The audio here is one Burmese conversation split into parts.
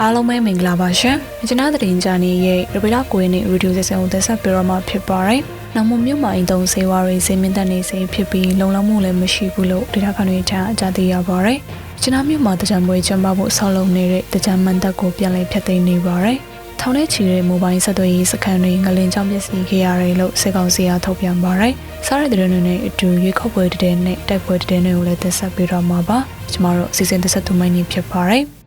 အားလုံးပဲမင်္ဂလာပါရှင်။ကျွန်တော်သတင်းကြနေရဲ့ရပီလာကိုရင်းနေရေဒီယိုဆက်ဆံကိုတက်ဆက်ပြတော့မှာဖြစ်ပါတယ်။နောက်မှမြို့မှာအင်တုံဆေးဝါးတွေဈေးမြင့်တက်နေစေဖြစ်ပြီးလုံလောက်မှုလည်းမရှိဘူးလို့ဒေတာခန်တွေထံအကြသိရပါတယ်။ကျွန်တော်မြို့မှာတကြံပွဲကျင်းပဖို့ဆောက်လုပ်နေတဲ့တကြံမန်တက်ကိုပြန်လည်ဖျက်သိမ်းနေပါတယ်။ထောင်ထဲချီတဲ့မိုဘိုင်းဆက်သွယ်ရေးစခန်းတွေငလင်ကြောင့်ပျက်စီးခဲ့ရတယ်လို့စေကောင်စီကထုတ်ပြန်ပါတယ်။စားရတဲ့တွေနဲ့အတူရွေးခောက်ပွဲတဲ့နဲ့တိုက်ပွဲတဲ့တွေကိုလည်းတက်ဆက်ပြတော့မှာပါ။ကျမတို့စီစဉ်တက်ဆက်သူမိုင်းနေဖြစ်ပါတယ်။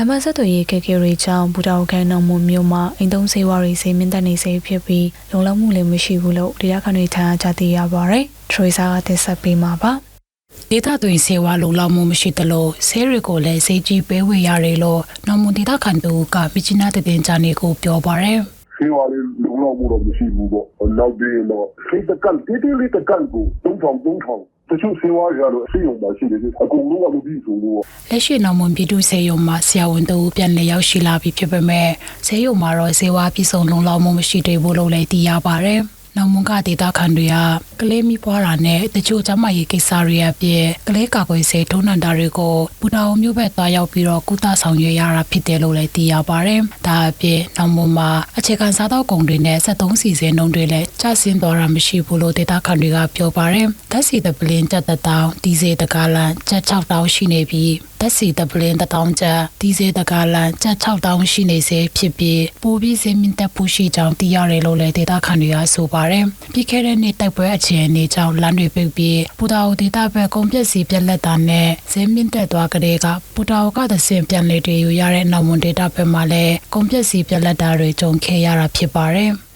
လမဆက်သွေရေးကဲကဲတွေကြောင့်ဘူတာခန်းတော်မမြို့မှာအိမ်သုံးဆေးဝါးတွေဈေးမြင့်တက်နေစေဖြစ်ပြီးလုံလောက်မှုလည်းမရှိဘူးလို့ဒေသခံတွေထံကြားသိရပါဗျ။ထရီဆာကတက်ဆက်ပေးမှာပါ။ဒေသတွင်ဆေးဝါးလုံလောက်မှုမရှိသလိုဆေးတွေကိုလည်းဈေးကြီးပေးဝေရတယ်လို့နော်မွန်ဒေသခံတို့ကမြချနာတဲ့တင်ကြနေကိုပြောပါရယ်ဆေးဝါးလေးလုံလောက်မှုတော့မရှိဘူးပေါ့နောက်ပြီးရင်တော့စိတ်တကန့်တေးသေးလေးတကန့်ကို3000 3000 တချို့ဆေးဝါးရတော့အစိရုံပါရှိတယ်အကုန်လုံးကမပြီးဆိုလို့လက်ရှိနော်မွန်ပြည်သူဆေးရုံမှာဆရာဝန်တို့ပြန်လည်ရောက်ရှိလာပြီဖြစ်ပေမဲ့ဆေးရုံမှာတော့ဆေးဝါးပြည်စုံလုံလောက်မှုမရှိသေးဘူးလို့လည်းသိရပါရယ်နော်မွန်ကဒေတာခန်တွေက ကလေးမိပွားတာနဲ့တချို့ကျန်းမာရေးကိစ္စတွေအပြင်ကလေးကာကွယ်ဆေးထုံးနှံတာတွေကိုဘူတာအုံမျိုးဘက်သွားရောက်ပြီးတော့ကုသဆောင်ရွက်ရတာဖြစ်တယ်လို့လည်းသိရပါတယ်။ဒါအပြင်နော်မွန်မှာအခြေခံစားသောက်ကုန်တွေနဲ့73စီစဉ်နှုန်းတွေလည်းကျဆင်းသွားတာမရှိဘူးလို့ဒေတာခန်တွေကပြောပါတယ်။ဓာတ်စီတပလင်းတက်တဲ့တောင်းဒီဇယ်တကားလန်ချက်6တောင်းရှိနေပြီးဓာတ်စီတပလင်းတစ်တောင်းချက်ဒီဇယ်တကားလန်ချက်6တောင်းရှိနေစေဖြစ်ပြီးပိုပြီးစင်းမြင့်တက်ဖို့ရှိကြောင်းသိရတယ်လို့လည်းဒေတာခန်တွေကဆိုပါတယ်။ပြီးခဲ့တဲ့နေ့တိုက်ပွဲအခြေအနေကြောင့်လမ်းတွေပိတ်ပြီးပူတာအိုဒေတာဘက်ကုန်ပစ္စည်းပြက်လက်တာနဲ့စင်းမြင့်တက်သွားကြတဲ့ကပူတာအိုကသစင်ပြန်လေတွေယူရတဲ့နောက်မွန်ဒေတာဘက်မှာလည်းကုန်ပစ္စည်းပြက်လက်တာတွေကြုံခဲ့ရတာဖြစ်ပါတယ်။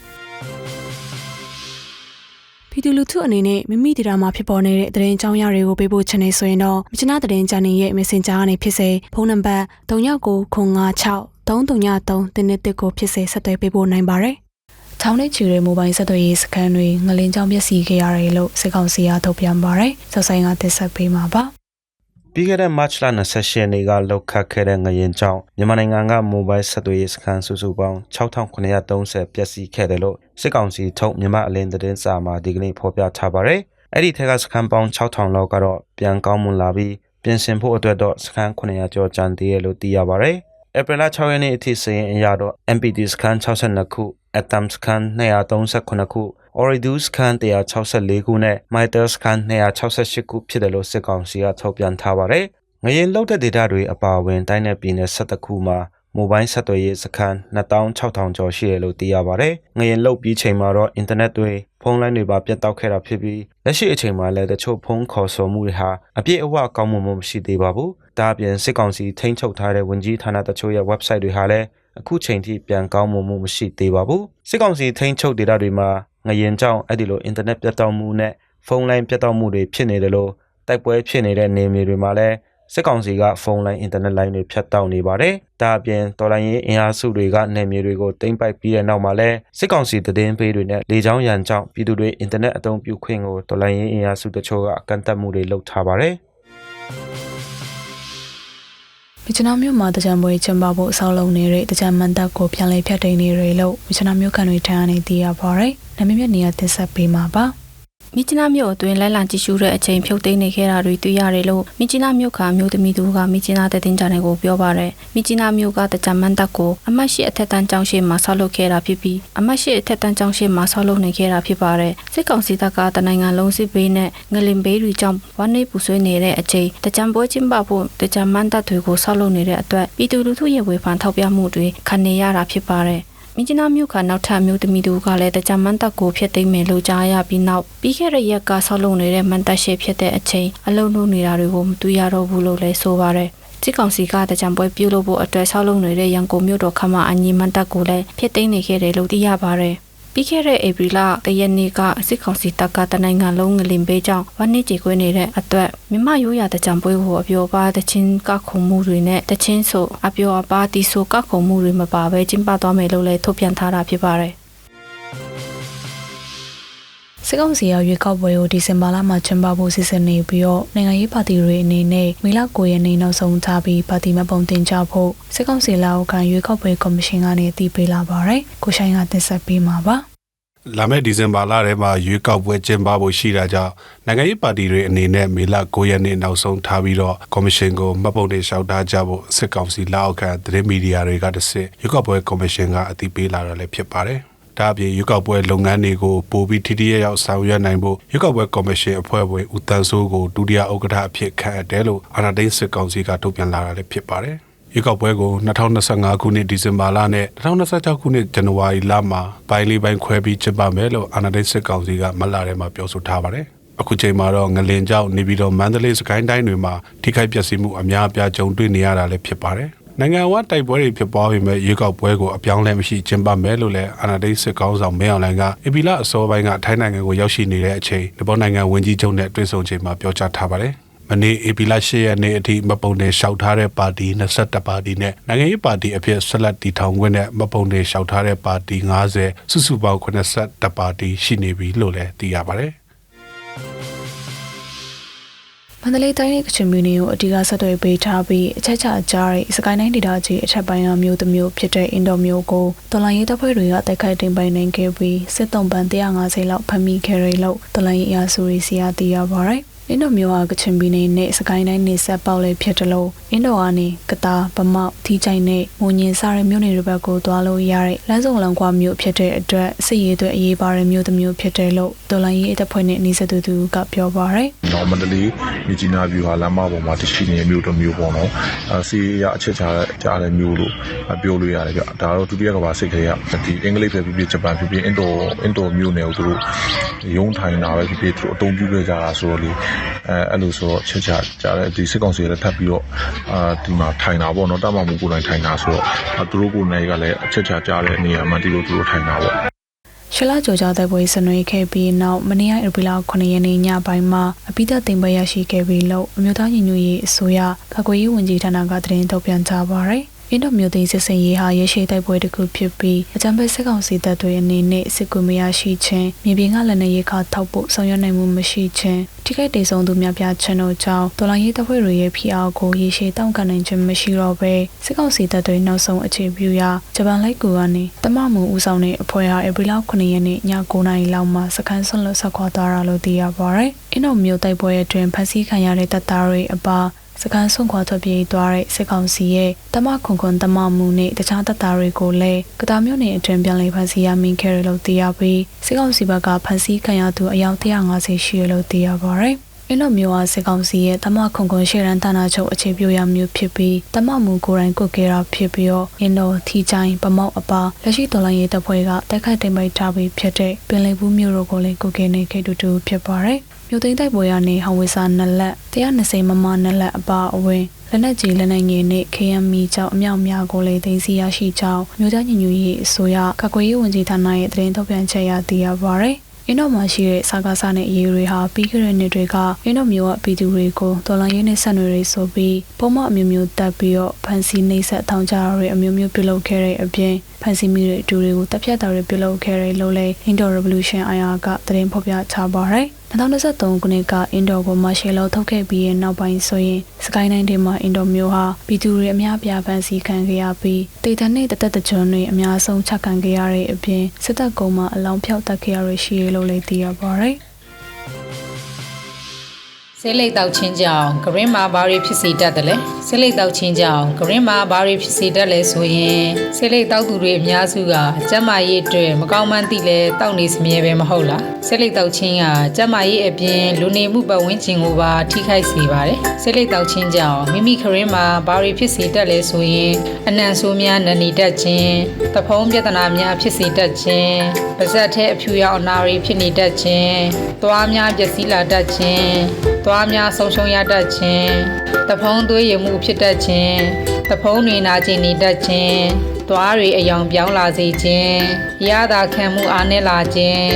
ပြည်သူလူထုအနေနဲ့မိမိဒေတာမှာဖြစ်ပေါ်နေတဲ့သတင်းအကြောင်းအရာတွေကိုပေးပို့ချင်နေဆိုရင်တော့မြချနာသတင်းချန်နယ်ရဲ့ Messenger ကနေဖြစ်စေဖုန်းနံပါတ်3996 333တင်းတစ်ကိုဖြစ်စေဆက်သွယ်ပေးပို့နိုင်ပါတယ်။ ထောင်ထဲချီတဲ့မိုဘိုင်းဆက်သွယ်ရေးစခန်းတွေငလင်ကြောင့်ပျက်စီးခဲ့ရတယ်လို့စစ်ကောင်စီကထုတ်ပြန်ပါတယ်။ဆက်ဆိုင်ကတက်ဆက်ပေးမှာပါ။ပြီးခဲ့တဲ့ March လ28ရက်နေ့ကလောက်ခတ်ခဲ့တဲ့ငရင်ကြောင့်မြန်မာနိုင်ငံကမိုဘိုင်းဆက်သွယ်ရေးစခန်းစုစုပေါင်း6930ပျက်စီးခဲ့တယ်လို့စစ်ကောင်စီထုတ်မြန်မာအလင်းသတင်းစာမှာဒီကနေ့ဖော်ပြထားပါတယ်။အဲ့ဒီထက်ကစခန်းပေါင်း6000လောက်ကတော့ပြန်ကောင်းမွန်လာပြီးပြင်ဆင်ဖို့အတွက်တော့စခန်း900ကျော်ကျန်သေးတယ်လို့သိရပါတယ်။ April 6ရက်နေ့အထိစရင်အရတော့ MPT စခန်း62ခု Atom စခန်း239ခု Oridu စခန်း164ခုနဲ့ Mitre စခန်း268ခုဖြစ်တယ်လို့စစ်ကောင်စီကထုတ်ပြန်ထားပါတယ်။ငရင်လောက်တဲ့ဒေတာတွေအပါအဝင်တိုင်းနယ်ပြည်နယ်17ခုမှာမိုဘိုင်းဆက်သွယ်ရေးစခန်း26000ကျော်ရှိတယ်လို့သိရပါတယ်။ငရင်လောက်ပြီးချိန်မှာတော့အင်တာနက်တွေဖုန်းလိုင်းတွေပါပြတ်တောက်ခဲ့တာဖြစ်ပြီးလက်ရှိအချိန်မှာလည်းတချို့ဖုန်းခေါ်ဆိုမှုတွေဟာအပြည့်အဝကောင်းမွန်မှုမရှိသေးပါဘူး။ဒါအပြင်စစ်ကောင်စီထိန်းချုပ်ထားတဲ့ဝန်ကြီးဌာနတချို့ရဲ့ website တွေဟာလည်း အခုချိန်ထိပြန်ကောင်းမွန်မှုမရှိသေးပါဘူး။စစ်ကောင်စီထိန်းချုပ်ဒေတာတွေမှာငရင်ကြောင့်အဲ့ဒီလိုအင်တာနက်ပြတ်တောက်မှုနဲ့ဖုန်းလိုင်းပြတ်တောက်မှုတွေဖြစ်နေတယ်လို့တိုက်ပွဲဖြစ်နေတဲ့နေမြေတွေမှာလည်းစစ်ကောင်စီကဖုန်းလိုင်းအင်တာနက်လိုင်းတွေဖြတ်တောက်နေပါတယ်။ဒါအပြင်တော်လိုင်းရေးအင်အားစုတွေကနေမြေတွေကိုတင်ပိုက်ပြီးတဲ့နောက်မှာလည်းစစ်ကောင်စီတည်င်းပေးတွေနဲ့လေကြောင်းရန်ကြောင့်ပြည်သူတွေအင်တာနက်အသုံးပြုခွင့်ကိုတော်လိုင်းရေးအင်အားစုတချို့ကကန့်သတ်မှုတွေလုပ်ထားပါတယ်။ မြချနာမြို့မှာတကြံပွဲကျင်းပဖို့အဆောက်လုပ်နေတဲ့တကြံမန်တပ်ကိုပြန်လည်ဖျက်သိမ်းနေတယ်လို့မြချနာမြို့ခံတွေထံကနေသိရပါဗျ။နာမည်မြတ်နေရာတင်ဆက်ပေးမှာပါ။ မြစ်ချနာမြို့အတွင်းလိုက်လံကြည့်ရှုတဲ့အချိန်ဖြုတ်သိမ်းနေခဲ့တာတွေတွေ့ရတယ်လို့မြစ်ချနာမြို့ခါမြို့သမီးတို့ကမြစ်ချနာတဲ့တင်ကြတဲ့ကိုပြောပါရယ်မြစ်ချနာမြို့ကတကြမန်တပ်ကိုအမတ်ရှိအထက်တန်းကျောင်းရှိမှာဆောက်လုပ်ခဲ့တာဖြစ်ပြီးအမတ်ရှိအထက်တန်းကျောင်းရှိမှာဆောက်လုပ်နေခဲ့တာဖြစ်ပါတယ်စစ်ကောင်စီတပ်ကတနိုင်ငံလုံးစစ်ဘေးနဲ့ငလင်ဘေးတွေကြောင့်ဝမ်းနေပူဆွေးနေတဲ့အချိန်တကြံပွဲကျင်းပဖို့တကြမန်တပ်တွေကိုဆောက်လုပ်နေတဲ့အတွက်ပြည်သူလူထုရဲ့ဝေဖန်ထောက်ပြမှုတွေခံနေရတာဖြစ်ပါတယ် မြင်းကျနာမြို့ကနောက်ထပ်မြို့သမီးတို့ကလည်းတကြမန်တက်ကိုဖြစ်သိမ်းမယ်လို့ကြားရပြီးနောက်ပြီးခဲ့တဲ့ရက်ကဆောက်လုပ်နေတဲ့မန်တက်ရှိဖြစ်တဲ့အချိန်အလုံးလုံးနေတာတွေကိုမတွေ့ရတော့ဘူးလို့လည်းဆိုပါရယ်စစ်ကောင်စီကတကြံပွဲပြုလုပ်ဖို့အတွက်ဆောက်လုပ်နေတဲ့ရန်ကုန်မြို့တော်ခမအညီမန်တက်ကိုလည်းဖြစ်သိမ်းနေခဲ့တယ်လို့သိရပါရယ် ပြီးခဲ့တဲ့ဧပြီလတရက်နေ့ကစစ်ကောင်စီတပ်ကတနိုင်ငံလုံးငလင်ပေးကြောင်းဝမ်းနည်းကြေကွဲနေတဲ့အတွက်မြမရိုးရာတကြံပွဲကိုအပျော်ပါတချင်းကခုံမှုတွေနဲ့တချင်းဆိုအပျော်အပါတီဆိုကခုံမှုတွေမပါဘဲကျင်းပသွားမယ်လို့လည်းထုတ်ပြန်ထားတာဖြစ်ပါတယ် စစ်ကောင်စီရောရွေးကောက်ပွဲကိုဒီဇင်ဘာလမှာကျင်းပဖို့စီစဉ်နေပြီးတော့နိုင်ငံရေးပါတီတွေအနေနဲ့မေလ9ရက်နေ့နောက်ဆုံးထားပြီးပါတီမပုံတင်ကြဖို့စစ်ကောင်စီလက်အောက်ခံရွေးကောက်ပွဲကော်မရှင်ကနေအတည်ပြုလာပါတယ်။ကိုရှိုင်းကတင်ဆက်ပေးမှာပါလာမယ့်ဒီဇင်ဘာလထဲမှာရွေးကောက်ပွဲကျင်းပဖို့ရှိတာကြောင့်နိုင်ငံရေးပါတီတွေအနေနဲ့မေလ9ရက်နေ့နောက်ဆုံးထားပြီးတော့ကော်မရှင်ကိုမှတ်ပုံတင်လျှောက်ထားကြဖို့စစ်ကောင်စီလက်အောက်ခံသတင်းမီဒီယာတွေကတစ်စစ်ရွေးကောက်ပွဲကော်မရှင်ကအတည်ပြုလာတာလည်းဖြစ်ပါတယ်။ ဒါအပြင်ရွေးကောက်ပွဲလုပ်ငန်းတွေကိုပိုပြီးထိထိရရောက်ဆောင်ရွက်နိုင်ဖို့ရွေးကောက်ပွဲကော်မရှင်အဖွဲ့ဝင်ဦးတန်းစိုးကိုဒုတိယဥက္ကဋ္ဌအဖြစ်ခန့်အပ်တယ်လို့အာဏာသိမ်းစစ်ကောင်စီကထုတ်ပြန်လာတာလည်းဖြစ်ပါတယ်။ရွေးကောက်ပွဲကို2025ခုနှစ်ဒီဇင်ဘာလနဲ့2026ခုနှစ်ဇန်နဝါရီလမှာပိုင်းလေးပိုင်းခွဲပြီးကျင်းပမယ်လို့အာဏာသိမ်းစစ်ကောင်စီကမတ်လထဲမှာပြောဆိုထားပါတယ်။အခုချိန်မှာတော့ငလင်ကြောက်နေပြီးတော့မန္တလေးစကိုင်းတိုင်းတွေမှာထိခိုက်ပျက်စီးမှုအများအပြားကြုံတွေ့နေရတာလည်းဖြစ်ပါတယ်။ နိုင်ငံဝတိုက်ပွဲတွေဖြစ်ပွားပြီးမဲ့ရွေးကောက်ပွဲကိုအပြောင်းလဲမရှိကျင်းပမယ်လို့လည်းအာဏာသိမ်းစစ်ကောင်ဆောင်မဲအောင်လိုင်းကအပီလာအစောပိုင်းကထိုင်းနိုင်ငံကိုရောက်ရှိနေတဲ့အချိန်ဒီပေါ်နိုင်ငံဝန်ကြီးချုပ်နဲ့တွေ့ဆုံချိန်မှာပြောကြားထားပါတယ်။မနေ့ဧပြီလ10ရက်နေ့အထိမပုံနေလျှောက်ထားတဲ့ပါတီ22ပါတီနဲ့နိုင်ငံရေးပါတီအဖြစ်ဆက်လက်တည်ထောင်ခွင့်နဲ့မပုံနေလျှောက်ထားတဲ့ပါတီ90စုစုပေါင်း82ပါတီရှိနေပြီလို့လည်းသိရပါတယ် မန္တလေးတိုင်းနဲ့ကချင်ပြည်နယ်ကိုအဓိကဆက်သွယ်ပေးထားပြီးအချက်ချအကြားတဲ့စကိုင်းတိုင်းဒေသကြီးအထက်ပိုင်းကမြို့တစ်မြို့ဖြစ်တဲ့အင်ဒိုမြို့ကိုတော်လိုင်းရေးတပ်ဖွဲ့တွေကတိုက်ခိုက်တင်ပိုင်နိုင်ခဲ့ပြီးစစ်တုံးပန်150လောက်ဖမ်းမိခဲ့ရလို့တော်လိုင်းရေးအရာစုတွေစီယာတည်ရပါတယ်။ အင်ဒိုမြို့ဟာကချင်ပြည်နယ်နဲ့စကိုင်းတိုင်းနေဆက်ပေါက်လည်းဖြစ်တယ်လို့အင်ဒိုကနေကတာဗမောက်ထီချိုင်နဲ့မွန်ညင်စားတဲ့မြို့နယ်တွေဘက်ကိုသွားလို့ရတဲ့လမ်းစုံလမ်းကွာမြို့ဖြစ်တဲ့အတွက်စစ်ရေးအတွက်အရေးပါတဲ့မြို့တစ်မြို့ဖြစ်တယ်လို့တော်လိုင်းရေးတပ်ဖွဲ့နဲ့နေဆက်သူသူကပြောပါတယ်။။နောက်မန္တလေးမြကြီးနားဗျူဟာလမ်းမပေါ်မှာတရှိနေတဲ့မြို့တစ်မျိုးပေါ့နော်။အဲစီရအချက်ချာကြားတဲ့မြို့လို့ပြောလို့ရတယ်ဗျ။ဒါတော့ဒုတိယကမ္ဘာစစ်ခေတ်ကဒီအင်္ဂလိပ်ပဲဖြစ်ဖြစ်ဂျပန်ဖြစ်ဖြစ်အင်ဒိုအင်ဒိုမြို့နယ်ကိုသူတို့ရုံးထိုင်တာပဲဖြစ်ဖြစ်သူတို့အသုံးပြုခဲ့ကြတာဆိုတော့လေအဲအဲ့လိုဆိုတော့အချက်ချာကြားတဲ့ဒီစစ်ကောင်စီလည်းထပ်ပြီးတော့အာဒီမှာထိုင်တာပေါ့နော်တမမှုကိုယ်တိုင်ထိုင်တာဆိုတော့သူတို့ကိုယ်နိုင်ကလည်းအချက်ချာကြားတဲ့နေရာမှာဒီလိုသူတို့ထိုင်တာပေါ့ရှလာကြောကြတဲ့ပွဲဆနွေးခဲ့ပြီးနောက်မနေ့ကဧပြီလ9ရက်နေ့ညပိုင်းမှာအပိသက်တင်ပွဲရရှိခဲ့ပြီးလို့အမျိုးသားညီညွတ်ရေးအစိုးရကာကွယ်ရေးဝန်ကြီးဌာနကသတင်းထုတ်ပြန်ကြပါရယ် အင်းတို့မျိုးသိန်းစစ်စင်ရေးဟာရရှိတိုက်ပွဲတစ်ခုဖြစ်ပြီးအကြံပေးစစ်ကောင်စီတပ်တွေအနေနဲ့စစ်ကူမရရှိခြင်းမြေပြင်ကလည်းနေရေးခါထောက်ဖို့ဆောင်ရွက်နိုင်မှုမရှိခြင်းထိခိုက်ဒေဆုံးသူများပြားခြင်းတို့ကြောင့်တော်လိုင်းရေးတပ်ဖွဲ့တွေရဲ့ဖိအားကိုရေရှည်တောင့်ခံနိုင်ခြင်းမရှိတော့ဘဲစစ်ကောင်စီတပ်တွေနောက်ဆုံးအခြေပြုရာဂျပန်လိုက်ကူကနေတမမှုဦးဆောင်တဲ့အဖွဲ့ဟာဧပြီလ9ရက်နေ့ည9:00နာရီလောက်မှာစခန်းဆွန့်လွတ်ဆက်ခွာသွားတာလို့သိရပါရယ်အင်းတို့မျိုးတိုက်ပွဲအတွင်းဖမ်းဆီးခံရတဲ့တပ်သားတွေအပါ စကန်ဆွန့်ခွာထွက်ပြေးသွားတဲ့စစ်ကောင်စီရဲ့တမခွန်ခွန်တမမှုနဲ့တခြားတပ်သားတွေကိုလည်းကတားမျိုးနယ်အတွင်းပြန်လည်ဖမ်းဆီးရမိခဲ့တယ်လို့သိရပြီးစစ်ကောင်စီဘက်ကဖမ်းဆီးခံရသူအယောက်150ရှိရလို့သိရပါတယ်။အင်းတို့မျိုးဟာစစ်ကောင်စီရဲ့တမခွန်ခွန်ရှေ့ရန်ဌာနချုပ်အခြေပြုရမျိုးဖြစ်ပြီးတမမှုကိုယ်တိုင်ကုတ်ခဲ့တာဖြစ်ပြီးတော့အင်းတို့ထီချိုင်းဗမောက်အပါလက်ရှိတော်လိုင်းရေးတပ်ဖွဲ့ကတိုက်ခိုက်တင်ပိတ်ထားပြီးဖြစ်တဲ့ပင်လယ်ဘူးမျိုးတို့ကိုလည်းကုတ်ခဲ့နေခဲ့တူတူဖြစ်ပါတယ်။ မြို့သိမ်းတိုက်ပွဲရနေဟောင်ဝေစာနှစ်လက်120မမနှစ်လက်အပါအဝင်လက်နက်ကြီးလက်နက်ငယ်နဲ့ KMB ကြောင့်အမြောက်များကိုလည်းသိမ်းဆည်းရရှိကြောင်းမြို့သားညီညွတ်ရေးအစိုးရကာကွယ်ရေးဝန်ကြီးဌာနရဲ့သတင်းထုတ်ပြန်ချက်အရသိရပါဗျ။အင်းတော်မှာရှိတဲ့စာကားစားနဲ့အရေးတွေဟာပြီးခဲ့တဲ့နှစ်တွေကအင်းတော်မျိုးကပြည်သူတွေကိုဒေါ်လာရင်းနဲ့ဆက်နွယ်တွေဆိုပြီးပုံမအမျိုးမျိုးတက်ပြီးတော့ဖန်စီနှိပ်စက်ထောင်ကြရတွေအမျိုးမျိုးပြုလုပ်ခဲ့တဲ့အပြင်ဖန်စီမိတွေအတူတွေကိုတပ်ဖြတ်တာတွေပြုလုပ်ခဲ့တယ်လို့လည်း Indo Revolution IR ကသတင်းဖော်ပြချပါရယ် 2023ခုနှစ်ကအင်ဒိုကိုမာရှယ်လောထုတ်ခဲ့ပြီးရဲ့နောက်ပိုင်းဆိုရင်စကိုင်းတိုင်းတွေမှာအင်ဒိုမျိုးဟာပြည်သူတွေအများပြားဖန်ဆီးခံခဲ့ရပြီးဒေသနဲ့တသက်တကြွတွေအများဆုံးချက်ခံခဲ့ရတဲ့အပြင်စစ်တပ်ကုန်းမှာအလောင်းဖြောက်တက်ခဲ့ရရရှိရလို့လည်းသိရပါရယ် ဆေးလိပ်တောက်ချင်းကြောင့်ဂရင်းမှာဘာတွေဖြစ်စေတတ်တယ်လဲဆေးလိပ်တောက်ချင်းကြောင့်ဂရင်းမှာဘာတွေဖြစ်စေတတ်လဲဆိုရင်ဆေးလိပ်တောက်သူတွေအများစုကကျန်းမာရေးအတွက်မကောင်းမှန်းသိလဲတောက်နေစမြဲပဲမဟုတ်လားဆေးလိပ်တောက်ချင်းကကျန်းမာရေးအပြင်လူနေမှုပတ်ဝန်းကျင်ကိုပါထိခိုက်စေပါတယ်ဆေးလိပ်တောက်ချင်းကြောင့်မိမိခရင်းမှာဘာတွေဖြစ်စေတတ်လဲဆိုရင်အနံ့ဆိုးများနဏီတတ်ခြင်းတဖုံးပြဿနာများဖြစ်စေတတ်ခြင်းပါဇက်ထဲအဖြူရောင်အနာတွေဖြစ်နေတတ်ခြင်းသွားများပျက်စီးလာတတ်ခြင်း သွားများဆုံးရှုံးရတတ်ခြင်းတဖုံးသွေးရမှုဖြစ်တတ်ခြင်းတဖုံးတွေနာကျင်နေတတ်ခြင်းသွားတွေအယောင်ပြောင်းလာစေခြင်းရတာခံမှုအားနည်းလာခြင်း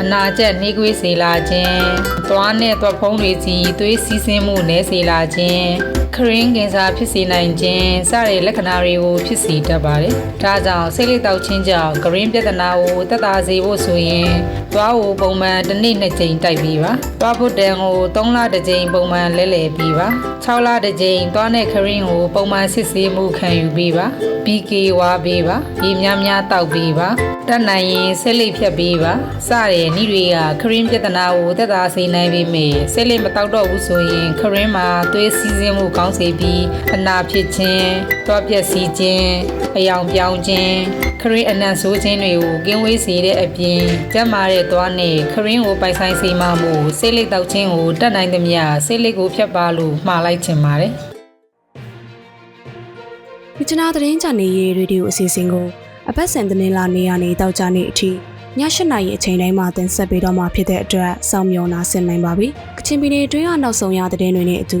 အနာကျက်နှီးကွေးစေလာခြင်းသွားနဲ့သွားဖုံးတွေစီသွေးစီးဆင်းမှုနည်းစေလာခြင်း ခရင်းကင်ဆာဖြစ်စေနိုင်ခြင်းစတဲ့လက္ခဏာတွေကိုဖြစ်စေတတ်ပါတယ်။ဒါကြောင့်စိတ်လိပ်တောက်ခြင်းကြောင့်ဂရင်းပြဿနာကိုတက်တာစေဖို့ဆိုရင်သွားကိုပုံမှန်တစ်နေ့နှစ်ကြိမ်တိုက်ပြီးပါ။သွားဖို့တန်ကို3လတစ်ကြိမ်ပုံမှန်လဲလှယ်ပြီးပါ။6လတစ်ကြိမ်သွားတဲ့ခရင်းကိုပုံမှန်စစ်ဆေးမှုခံယူပြီးပါ။ PK ဝါပေးပါ။ရေများများတောက်ပြီးပါ။တတ်နိုင်ရင်စိတ်လိပ်ဖြတ်ပြီးပါ။စတဲ့ဤတွေကခရင်းပြဿနာကိုတက်တာစေနိုင်ပေမဲ့စိတ်လိပ်မတောက်တော့ဘူးဆိုရင်ခရင်းမှာသွေးစီးဆင်းမှုကောင်းစေပြီးအနာဖြစ်ခြင်း၊သွားပြက်စီးခြင်း၊အယောင်ပြောင်းခြင်းခရင်းအနံ့ဆိုးခြင်းတွေကိုကင်းဝေးစေတဲ့အပြင်ကျန်းမာတဲ့သွားနဲ့ခရင်းကိုပိုင်ဆိုင်စေမှမို့စိတ်လိပ်တောက်ခြင်းကိုတတ်နိုင်သမျှစိတ်လိပ်ကိုဖြတ်ပါလို့မှားလိုက်ချင်ပါတယ်မြချနာသတင်းချန်နေရေးရေဒီယိုအစီအစဉ်ကိုအပတ်စဉ်သတင်းလာနေရနေတောက်ကြနေအထိည၈နာရီအချိန်တိုင်းမှာတင်ဆက်ပေးတော့မှာဖြစ်တဲ့အတွက်စောင့်မျှော်နာဆင်နိုင်ပါပြီ။ကချင်ပြည်နယ်အတွင်းကနောက်ဆုံးရသတင်းတွေနဲ့အတူ